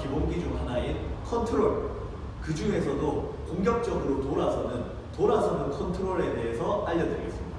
기본기 중 하나인 컨트롤. 그 중에서도 공격적으로 돌아서는 돌아서는 컨트롤에 대해서 알려드리겠습니다.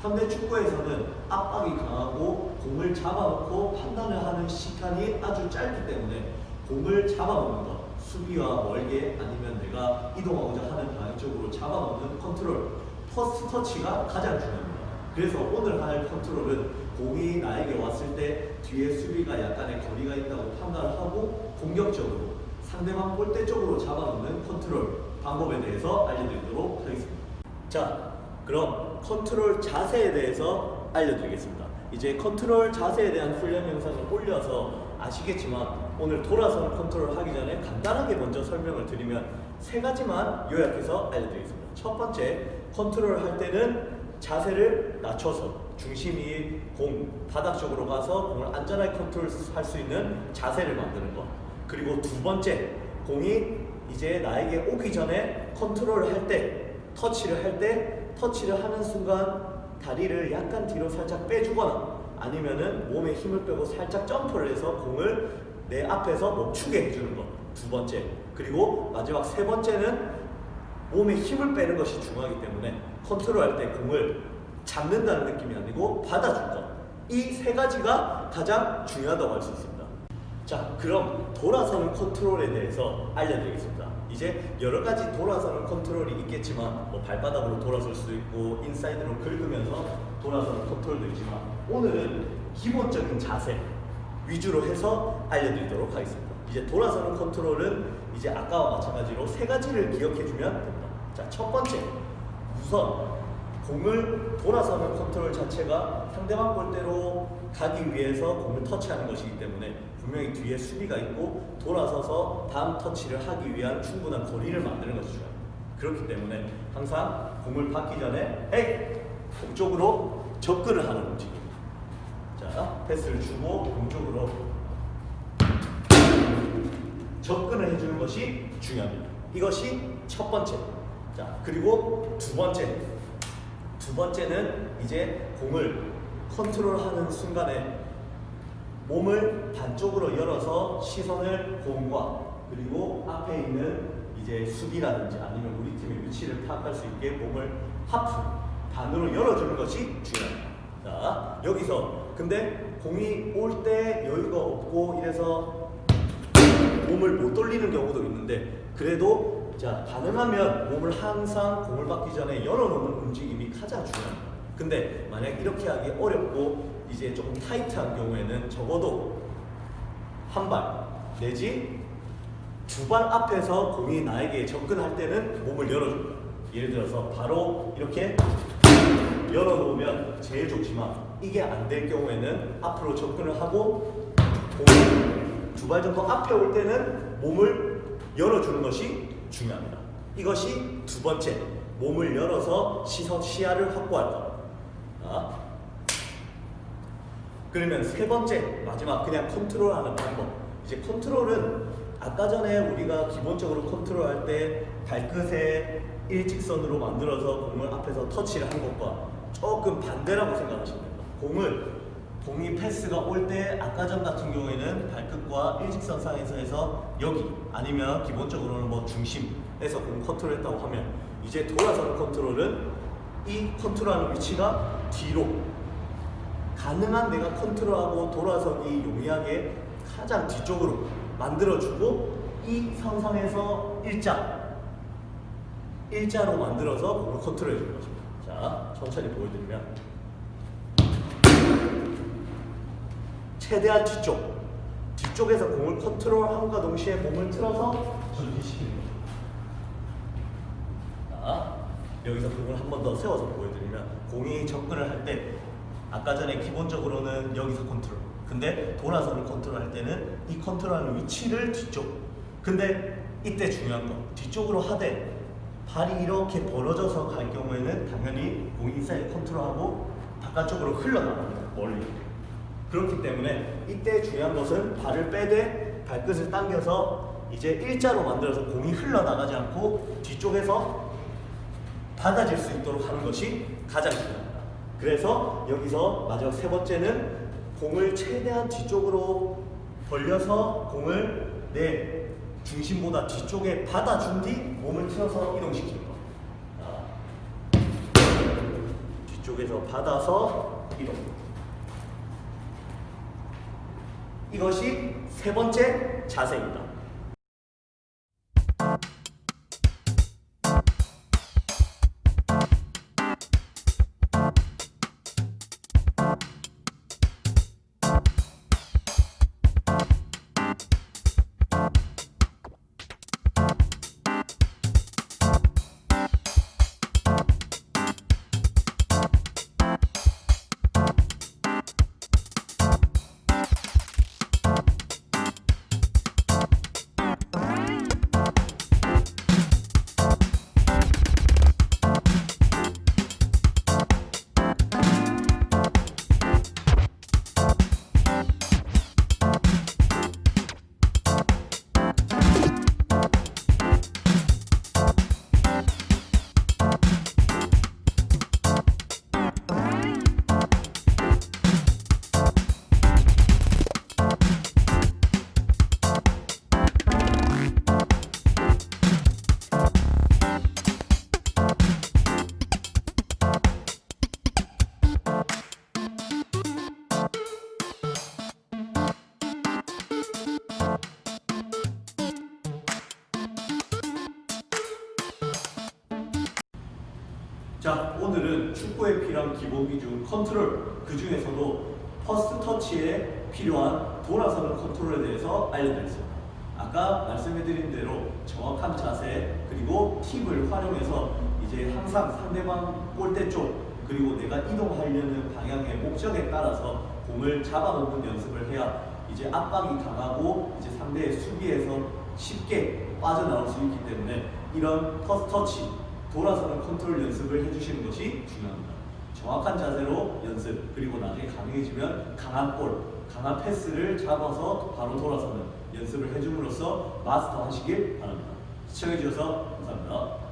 현대 축구에서는 압박이 강하고 공을 잡아놓고 판단을 하는 시간이 아주 짧기 때문에 공을 잡아놓는 것, 수비와 멀게 아니면 내가 이동하고자 하는 방향 쪽으로 잡아놓는 컨트롤, 퍼스트 터치가 가장 중요합니다. 그래서 오늘 할 컨트롤은 공이 나에게 왔을 때 뒤에 수비가 약간의 거리가 있다고 판단을 하고 공격적으로 상대방 골대 쪽으로 잡아놓는 컨트롤 방법에 대해서 알려드리도록 하겠습니다. 자, 그럼 컨트롤 자세에 대해서 알려드리겠습니다. 이제 컨트롤 자세에 대한 훈련 영상을 올려서 아시겠지만 오늘 돌아서는 컨트롤 하기 전에 간단하게 먼저 설명을 드리면 세 가지만 요약해서 알려드리겠습니다. 첫 번째, 컨트롤 할 때는 자세를 낮춰서 중심이 공 바닥 쪽으로 가서 공을 안전하게 컨트롤할 수 있는 자세를 만드는 것. 그리고 두 번째, 공이 이제 나에게 오기 전에 컨트롤을 할 때, 터치를 할 때, 터치를 하는 순간 다리를 약간 뒤로 살짝 빼주거나 아니면은 몸에 힘을 빼고 살짝 점프를 해서 공을 내 앞에서 멈추게 해주는 것. 두 번째. 그리고 마지막 세 번째는 몸에 힘을 빼는 것이 중요하기 때문에 컨트롤할 때 공을 잡는다는 느낌이 아니고 받아줄 것. 이 세 가지가 가장 중요하다고 할 수 있습니다. 자, 그럼 돌아서는 컨트롤에 대해서 알려드리겠습니다. 이제 여러 가지 돌아서는 컨트롤이 있겠지만 뭐 발바닥으로 돌아설 수도 있고 인사이드로 긁으면서 돌아서는 컨트롤도 있지만 오늘은 기본적인 자세 위주로 해서 알려드리도록 하겠습니다. 이제 돌아서는 컨트롤은 이제 아까와 마찬가지로 세 가지를 기억해주면. 자, 첫 번째 우선 공을 돌아서는 컨트롤 자체가 상대방 골대로 가기 위해서 공을 터치하는 것이기 때문에 분명히 뒤에 수비가 있고 돌아서서 다음 터치를 하기 위한 충분한 거리를 만드는 것이 중요합니다. 그렇기 때문에 항상 공을 받기 전에 에이! 공 쪽으로 접근을 하는 움직임. 자, 패스를 주고 공 쪽으로 접근을 해주는 것이 중요합니다. 이것이 첫 번째. 자, 그리고 두 번째. 두 번째는 이제 공을 컨트롤하는 순간에 몸을 반쪽으로 열어서 시선을 공과 그리고 앞에 있는 이제 수비라든지 아니면 우리 팀의 위치를 파악할 수 있게 몸을 하프 반으로 열어주는 것이 중요합니다. 자 여기서 근데 공이 올 때 여유가 없고 이래서 몸을 못 돌리는 경우도 있는데 그래도 자 가능하면 몸을 항상 공을 받기 전에 열어놓는 움직임이 가장 중요합니다. 근데 만약 이렇게 하기 어렵고 이제 조금 타이트한 경우에는 적어도 한 발 내지 두 발 앞에서 공이 나에게 접근할 때는 몸을 열어줍니다. 예를 들어서 바로 이렇게 열어놓으면 제일 좋지만 이게 안 될 경우에는 앞으로 접근을 하고 공이 두 발 정도 앞에 올 때는 몸을 열어주는 것이 중요합니다. 이것이 두 번째 몸을 열어서 시선 시야를 것. 자, 그러면 세 번째 마지막 그냥 컨트롤하는 방법. 이제 컨트롤은 아까 전에 우리가 기본적으로 컨트롤할 때 발끝에 일직선으로 만들어서 공을 앞에서 터치를 한 것과 조금 반대라고 생각하시면 됩니다. 공을 공이 패스가 올 때 아까 전 같은 경우에는 발끝과 일직선 상에서 해서 여기 아니면 기본적으로는 뭐 중심에서 공 컨트롤 했다고 하면 이제 돌아서는 컨트롤은 이 컨트롤하는 위치가 뒤로 가능한 내가 컨트롤하고 돌아서기 용이하게 가장 뒤쪽으로 만들어주고 이 상상에서 일자 일자로 만들어서 공을 컨트롤 해 주는 것입니다. 자, 천천히 보여드리면 최대한 뒤쪽 뒤쪽에서 공을 컨트롤함과 동시에 몸을 틀어서 전기시키는. 자, 여기서 공을 한 번 더 세워서 보여드리면 공이 접근을 할 때 아까 전에 기본적으로는 여기서 컨트롤 근데 돌아서는 컨트롤 할 때는 이 컨트롤하는 위치를 뒤쪽 근데 이때 중요한 거 뒤쪽으로 하되 발이 이렇게 벌어져서 갈 경우에는 당연히 공이 인사이드 컨트롤하고 바깥쪽으로 흘러나갑니다 멀리 그렇기 때문에 이때 중요한 것은 발을 빼되 발끝을 당겨서 이제 일자로 만들어서 공이 흘러나가지 않고 뒤쪽에서 받아질 수 있도록 하는 것이 가장 중요합니다. 그래서 여기서 마지막 세 번째는 공을 최대한 뒤쪽으로 벌려서 공을 내 중심보다 뒤쪽에 받아준 뒤 몸을 틀어서 이동시키는 거. 자, 뒤쪽에서 받아서 이동. 이것이 세 번째 자세입니다. 오늘은 축구에 필요한 기본 기준 컨트롤, 그 중에서도 퍼스트 터치에 필요한 돌아서는 컨트롤에 대해서 알려드렸습니다. 아까 말씀해드린 대로 정확한 자세 그리고 팁을 활용해서 이제 항상 상대방 골대 쪽 그리고 내가 이동하려는 방향의 목적에 따라서 공을 잡아놓는 연습을 해야 이제 압박이 강하고 이제 상대의 수비에서 쉽게 빠져나올 수 있기 때문에 이런 퍼스트 터치 돌아서는 컨트롤 연습을 해주시는 것이 중요합니다. 정확한 자세로 연습 그리고 나중에 가능해지면 강한 볼, 강한 패스를 잡아서 바로 돌아서는 연습을 해줌으로써 마스터하시길 바랍니다. 시청해주셔서 감사합니다.